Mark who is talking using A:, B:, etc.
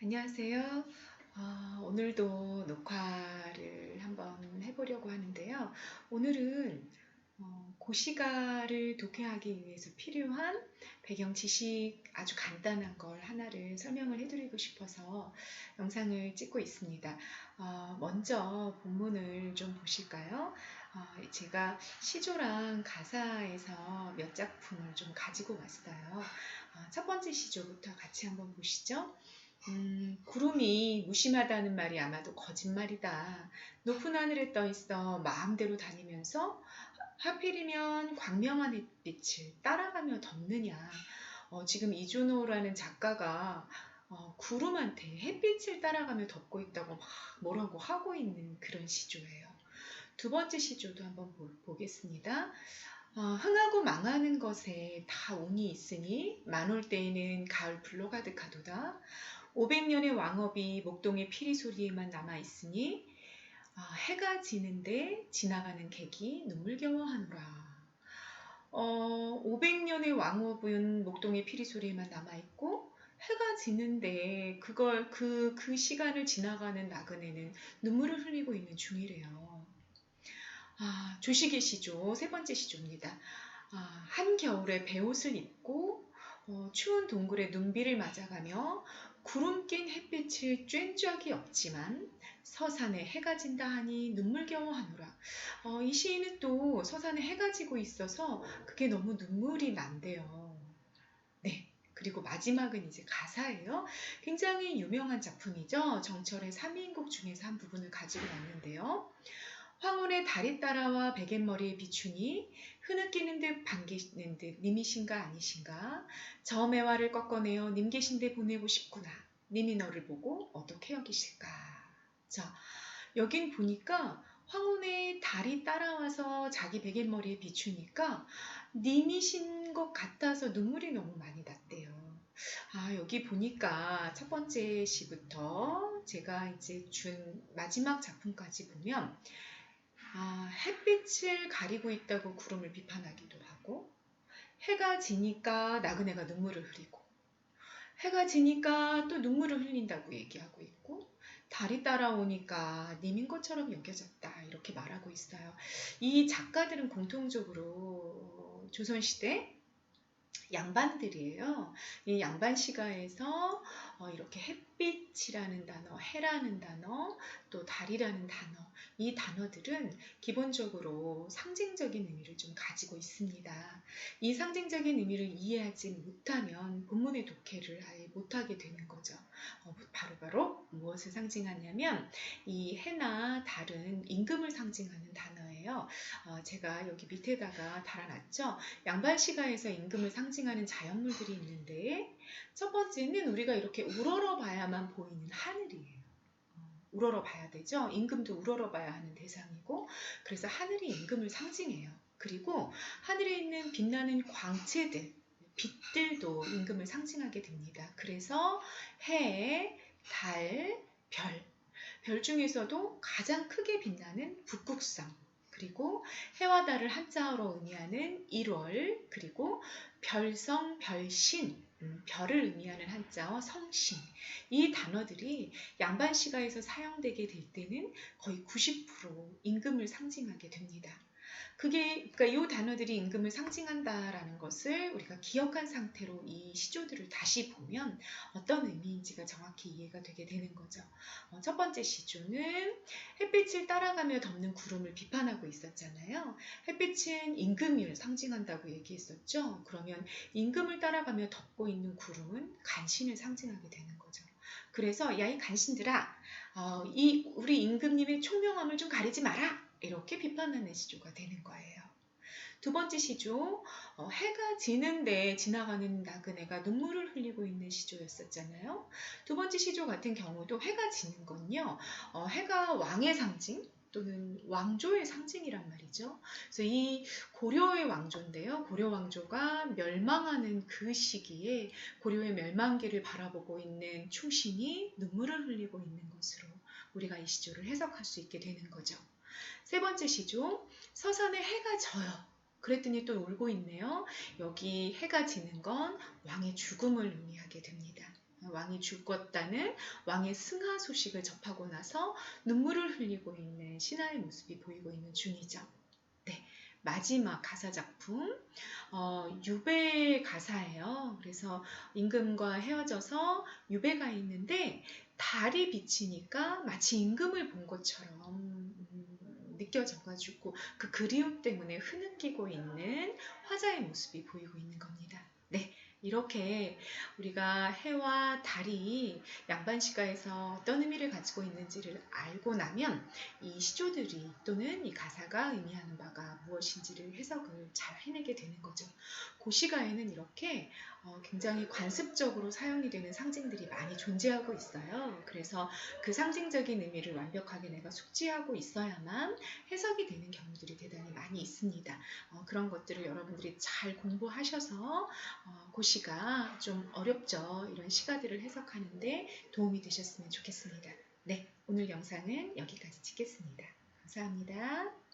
A: 안녕하세요. 어, 오늘도 녹화를 한번 해보려고 하는데요. 오늘은 어, 고시가를 독해하기 위해서 필요한 배경 지식 아주 간단한 걸 하나를 설명을 해드리고 싶어서 영상을 찍고 있습니다. 어, 먼저 본문을 좀 보실까요? 어, 제가 시조랑 가사에서 몇 작품을 좀 가지고 왔어요. 어, 첫 번째 시조부터 같이 한번 보시죠. 음, 구름이 무심하다는 말이 아마도 거짓말이다. 높은 하늘에 떠 있어 마음대로 다니면서 하필이면 광명한 햇빛을 따라가며 덮느냐. 어, 지금 이준호라는 작가가 어, 구름한테 햇빛을 따라가며 덮고 있다고 막 뭐라고 하고 있는 그런 시조예요. 두 번째 시조도 한번 보, 겠습니다 어, 흥하고 망하는 것에 다 운이 있으니 만올 때에는 가을 불로 가득하도다. 500년의 왕업이 목동의 피리 소리에만 남아 있으니 아, 해가 지는데 지나가는 객이 눈물겨워하노라. 어, 500년의 왕업은 목동의 피리 소리에만 남아 있고 해가 지는데 그걸 그, 그 시간을 지나가는 나그네는 눈물을 흘리고 있는 중이래요. 아, 조식의 시조, 세 번째 시조입니다. 아, 한겨울에 배옷을 입고 어, 추운 동굴에 눈비를 맞아가며 구름 낀 햇빛을 쬐은 적이 없지만 서산에 해가 진다 하니 눈물겨워 하노라. 어, 이 시인은 또 서산에 해가 지고 있어서 그게 너무 눈물이 난대요. 네. 그리고 마지막은 이제 가사예요. 굉장히 유명한 작품이죠. 정철의 3인곡 중에서 한 부분을 가지고 왔는데요. 황혼의 다리 따라와 베갯머리에 비추니 흐느끼는 듯 반기는 듯 님이신가 아니신가? 저 매화를 꺾어내어 님 계신데 보내고 싶구나. 님이 너를 보고 어떻게 여기실까? 자 여긴 보니까 황혼의 달이 따라와서 자기 베갯머리에 비추니까 님이신 것 같아서 눈물이 너무 많이 났대요. 아, 여기 보니까 첫 번째 시부터 제가 이제 준 마지막 작품까지 보면 아, 햇빛을 가리고 있다고 구름을 비판하기도 하고 해가 지니까 나그네가 눈물을 흘리고 해가 지니까 또 눈물을 흘린다고 얘기하고 있고 달이 따라오니까 님인 것처럼 여겨졌다 이렇게 말하고 있어요. 이 작가들은 공통적으로 조선시대 양반들이에요. 이 양반 시가에서 어, 이렇게 햇 빛이라는 단어, 해라는 단어, 또 달이라는 단어, 이 단어들은 기본적으로 상징적인 의미를 좀 가지고 있습니다. 이 상징적인 의미를 이해하지 못하면 본문의 독해를 아예 못하게 되는 거죠. 어, 바로바로 바로 무엇을 상징하냐면 이 해나 달은 임금을 상징하는 단어예요. 어, 제가 여기 밑에다가 달아놨죠. 양반 시가에서 임금을 상징하는 자연물들이 있는데 첫 번째는 우리가 이렇게 우러러 봐야 만 보이는 하늘이에요. 어, 우러러 봐야 되죠. 임금도 우러러 봐야 하는 대상이고, 그래서 하늘이 임금을 상징해요. 그리고 하늘에 있는 빛나는 광채들, 빛들도 임금을 상징하게 됩니다. 그래서 해, 달, 별, 별 중에서도 가장 크게 빛나는 북극성, 그리고 해와 달을 한자어로 의미하는 1월, 그리고 별성, 별신, 음, 별을 의미하는 한자어 성신 이 단어들이 양반 시가에서 사용되게 될 때는 거의 90% 임금을 상징하게 됩니다. 그게 그러니까 이 단어들이 임금을 상징한다라는 것을 우리가 기억한 상태로 이 시조들을 다시 보면 어떤 의미인지가 정확히 이해가 되게 되는 거죠. 어, 첫 번째 시조는 햇빛을 따라가며 덮는 구름을 비판하고 있었잖아요. 햇빛은 임금을 상징한다고 얘기했었죠. 그러면 임금을 따라가며 덮고 있는 구름은 간신을 상징하게 되는 거죠. 그래서 야 이 간신들아, 어, 이 우리 임금님의 총명함을 좀 가리지 마라. 이렇게 비판하는 시조가 되는 거예요. 두 번째 시조, 어, 해가 지는데 지나가는 나그네가 눈물을 흘리고 있는 시조였었잖아요. 두 번째 시조 같은 경우도 해가 지는 건요, 어, 해가 왕의 상징, 또는 왕조의 상징이란 말이죠. 그래서 이 고려의 왕조인데요. 고려 왕조가 멸망하는 그 시기에 고려의 멸망기를 바라보고 있는 충신이 눈물을 흘리고 있는 것으로 우리가 이 시조를 해석할 수 있게 되는 거죠. 세 번째 시조, 서산에 해가 져요. 그랬더니 또 울고 있네요. 여기 해가 지는 건 왕의 죽음을 의미하게 됩니다. 왕이 죽었다는 왕의 승하 소식을 접하고 나서 눈물을 흘리고 있는 신하의 모습이 보이고 있는 중이죠. 네, 마지막 가사 작품 어, 유배 가사예요. 그래서 임금과 헤어져서 유배가 있는데 달이 비치니까 마치 임금을 본 것처럼 음, 느껴져가지고 그 그리움 때문에 흐느끼고 있는 화자의 모습이 보이고 있는 겁니다. 네, 이렇게 우리가 해와 달이 양반시가에서 어떤 의미를 가지고 있는지를 알고 나면 이 시조들이 또는 이 가사가 의미하는 바가 무엇인지를 해석을 잘 해내게 되는 거죠. 고시가에는 이렇게 어, 굉장히 관습적으로 사용이 되는 상징들이 많이 존재하고 있어요. 그래서 그 상징적인 의미를 완벽하게 내가 숙지하고 있어야만 해석이 되는 경우들이 대단히 많이 있습니다. 어, 그런 것들을 여러분들이 잘 공부하셔서 어, 고시가 좀 어렵죠. 이런 시가들을 해석하는데 도움이 되셨으면 좋겠습니다. 네, 오늘 영상은 여기까지 찍겠습니다. 감사합니다.